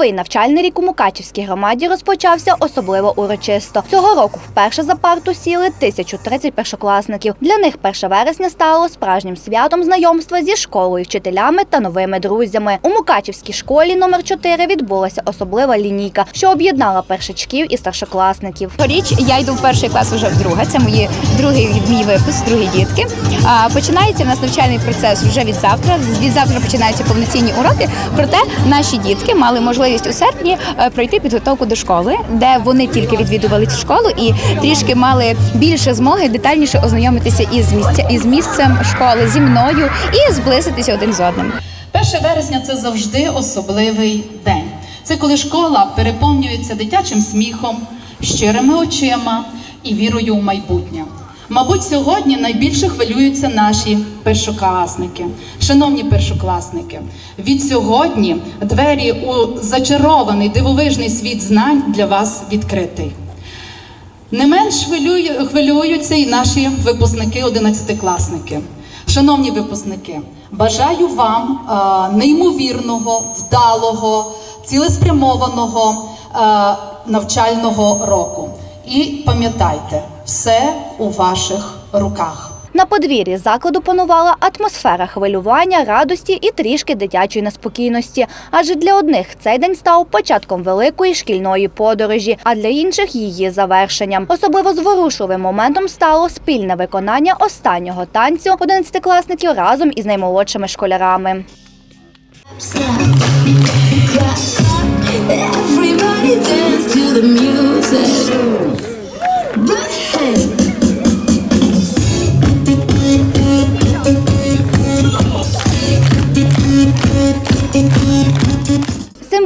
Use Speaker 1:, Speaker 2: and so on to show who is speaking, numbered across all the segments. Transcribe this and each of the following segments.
Speaker 1: Новий навчальний рік у Мукачівській громаді розпочався особливо урочисто. Цього року вперше за парту сіли 1030 першокласників. Для них 1 вересня стало справжнім святом знайомства зі школою, вчителями та новими друзями. У Мукачівській школі номер 4 відбулася особлива лінійка, що об'єднала першачків і старшокласників.
Speaker 2: Річ я йду в перший клас вже вдруге. Це мої другий мій випуск, другі дітки. Починається в нас навчальний процес вже від завтра. Від завтра починаються повноцінні уроки. Проте наші дітки мали можливість у серпні е, пройти підготовку до школи, де вони тільки відвідували цю школу і трішки мали більше змоги детальніше ознайомитися із місця із місцем школи зі мною і зблизитися один з одним.
Speaker 3: 1 вересня це завжди особливий день. Це коли школа переповнюється дитячим сміхом, щирими очима і вірою у майбутнє. Мабуть, сьогодні найбільше хвилюються наші першокласники. Шановні першокласники, від сьогодні двері у зачарований дивовижний світ знань для вас відкритий. Не менш хвилюються і наші випускники, одинадцятикласники. Шановні випускники, бажаю вам е, неймовірного, вдалого, цілеспрямованого е, навчального року. І пам'ятайте, все у ваших руках.
Speaker 1: На подвір'ї закладу панувала атмосфера хвилювання, радості і трішки дитячої неспокійності. Адже для одних цей день став початком великої шкільної подорожі, а для інших її завершенням. Особливо зворушливим моментом стало спільне виконання останнього танцю одинадцятикласників разом із наймолодшими школярами.
Speaker 4: Everybody dance to the music.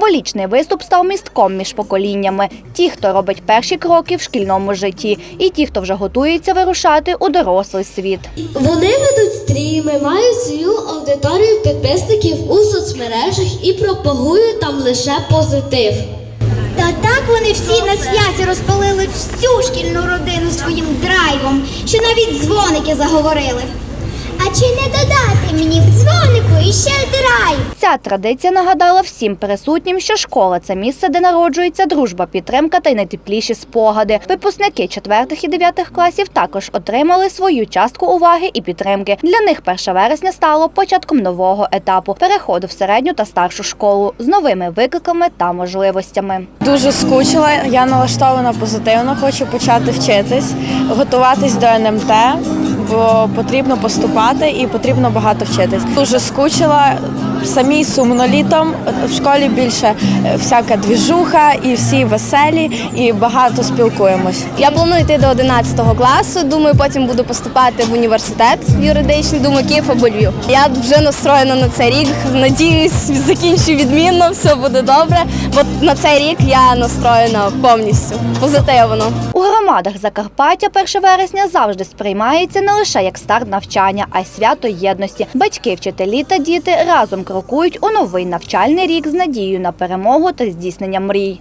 Speaker 1: Символічний виступ став містком між поколіннями: ті, хто робить перші кроки в шкільному житті, і ті, хто вже готується вирушати у дорослий світ.
Speaker 5: Вони ведуть стріми, мають свою аудиторію підписників у соцмережах і пропагують там лише позитив.
Speaker 6: Та так вони всі на святі розпалили всю шкільну родину своїм драйвом, що навіть дзвоники заговорили. А чи не додати мені в дзвонику іще драйв?
Speaker 1: Ця традиція нагадала всім присутнім, що школа це місце, де народжується дружба, підтримка та й найтепліші спогади. Випускники 4 і 9 класів також отримали свою частку уваги і підтримки. Для них 1 вересня стало початком нового етапу переходу в середню та старшу школу з новими викликами та можливостями.
Speaker 7: Дуже скучила, я налаштована позитивно, хочу почати вчитись, готуватись до НМТ, потрібно поступати і потрібно багато вчитись. Дуже скучила, самій сумно літом. В школі більше е, всяка двіжуха і всі веселі, і багато спілкуємось.
Speaker 2: Я планую йти до 11 класу. Думаю, потім буду поступати в університет юридичний. Думаю, Київ або Львів. Я вже настроєна на цей рік. Надіюсь, закінчу відмінно, все буде добре. Бо на цей рік я настроєна повністю позитивно.
Speaker 1: У громадах Закарпаття 1 вересня завжди сприймається не лише як старт навчання, а й свято єдності. Батьки, вчителі та діти разом крокують у новий навчальний рік з надією на перемогу та здійснення мрій.